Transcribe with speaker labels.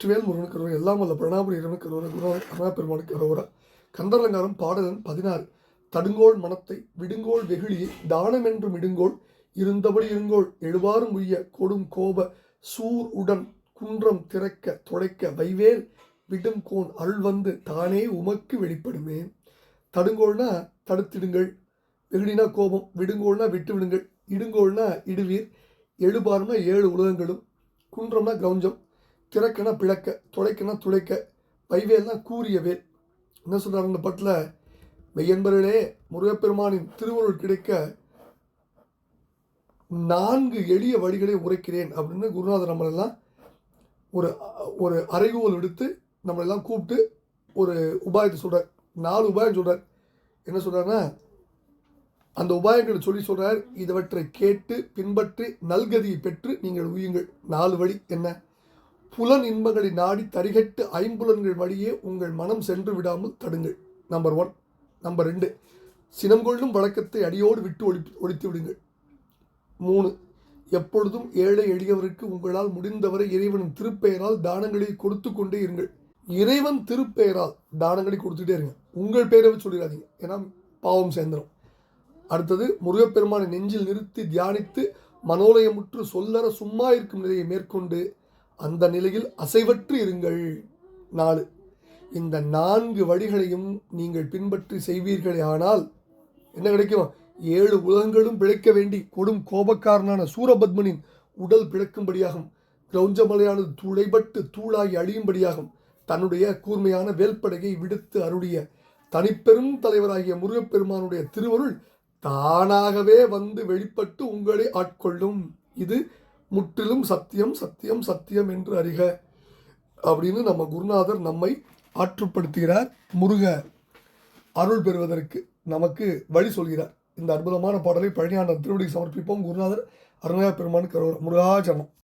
Speaker 1: வெற்றிவேல் முருகன் கரோரா எல்லாம் வல்ல பிரணாபுரி இறைவனுக்கு கரோரா குரு அருணா பெருமான் கரோரா கந்தரலங்காரம் பாடலன் பதினாறு. தடுங்கோள் மனத்தை விடுங்கோள் வெகுளியை தானம் என்றும் இடுங்கோள் இருந்தபடி இருங்கோள் எழுவாரும் உய்ய கொடும் கோப சூர் உடன் குன்றம் திறக்க துடைக்க வைவேல் விடும் கோன் அருள் வந்து தானே உமக்கு வெளிப்படுமே. தடுங்கோள்னா தடுத்திடுங்கள் வெகுளினா கோபம் விடுங்கோள்னா விட்டு விடுங்கள் இடுங்கோள்னா இடுவீர் எழுபாருனா ஏழு உலகங்களும் குன்றம்னா கிரௌஞ்சம் திறக்கனா பிளக்க துடைக்கனா துளைக்க வைவேல்னா கூறிய வேல். என்ன சொல்கிறார் இந்த பட்டில் மெய்யன்பர்களே முருகப்பெருமானின் திருவருள் கிடைக்க நான்கு எளிய வழிகளை உரைக்கிறேன் அப்படின்னு குருநாதர் நம்மளெல்லாம் ஒரு ஒரு அறைகோல் எடுத்து நம்மளெல்லாம் கூப்பிட்டு ஒரு உபாயத்தை சொல்கிறார் நாலு உபாயம் சொல்கிறார் என்ன சொல்கிறாருன்னா அந்த உபாயங்களை சொல்லி சொல்கிறார் இதவற்றை கேட்டு பின்பற்றி நல்கதியை பெற்று நீங்கள் உயுங்கள் நாலு வழி என்ன? புலன் இன்பங்களை நாடி தரிகட்டு ஐம்புலன்கள் வழியே உங்கள் மனம் சென்று விடாமல் தடுங்கள். நம்பர் ஒன் நம்பர் ரெண்டு. சினம் கொள்ளும் வழக்கத்தை அடியோடு விட்டு ஒழி ஒழித்து விடுங்கள். மூணு. எப்பொழுதும் ஏழை எளியவருக்கு உங்களால் முடிந்தவரை இறைவனின் திருப்பெயரால் தானங்களை கொடுத்து கொண்டே இருங்கள். இறைவன் திருப்பெயரால் தானங்களை கொடுத்துட்டே இருங்க. உங்கள் பெயரை சொல்லிடாதீங்க. ஏன்னா பாவம் சேர்ந்துடும் அடுத்தது முருகப்பெருமானை நெஞ்சில் நிறுத்தி தியானித்து மனோலயமுற்று சொல்லற சும்மா இருக்கும் நிலையை மேற்கொண்டு அந்த நிலையில் அசைவற்று இருங்கள். நாலு இந்த நான்கு வழிகளையும் நீங்கள் பின்பற்றி செய்வீர்களே ஆனால் என்ன கிடைக்கும்? ஏழு உலகங்களும் பிழைக்க வேண்டி கொடும் கோபக்காரனான சூரபத்மனின் உடல் பிழைக்கும்படியாகும். கிரௌஞ்சமலையானது துளைபட்டு தூளாகி அழியும்படியாகும். தன்னுடைய கூர்மையான வேல்படையை விடுத்து அருளிய தனிப்பெரும் தலைவராகிய முருகப்பெருமானுடைய திருவருள் தானாகவே வந்து வெளிப்பட்டு உங்களை ஆட்கொள்ளும். இது முற்றிலும் சத்தியம் சத்தியம் சத்தியம் என்று அறிக அப்படின்னு நம்ம குருநாதர் நம்மை ஆற்றுப்படுத்துகிறார். முருக அருள் பெறுவதற்கு நமக்கு வழி சொல்கிறார். இந்த அற்புதமான பாடலை பழனியாண்டன் திருவடிக்கு சமர்ப்பிப்போம். குருநாதர் அருணா பெருமான் கருவர். முருகாச்சரணம்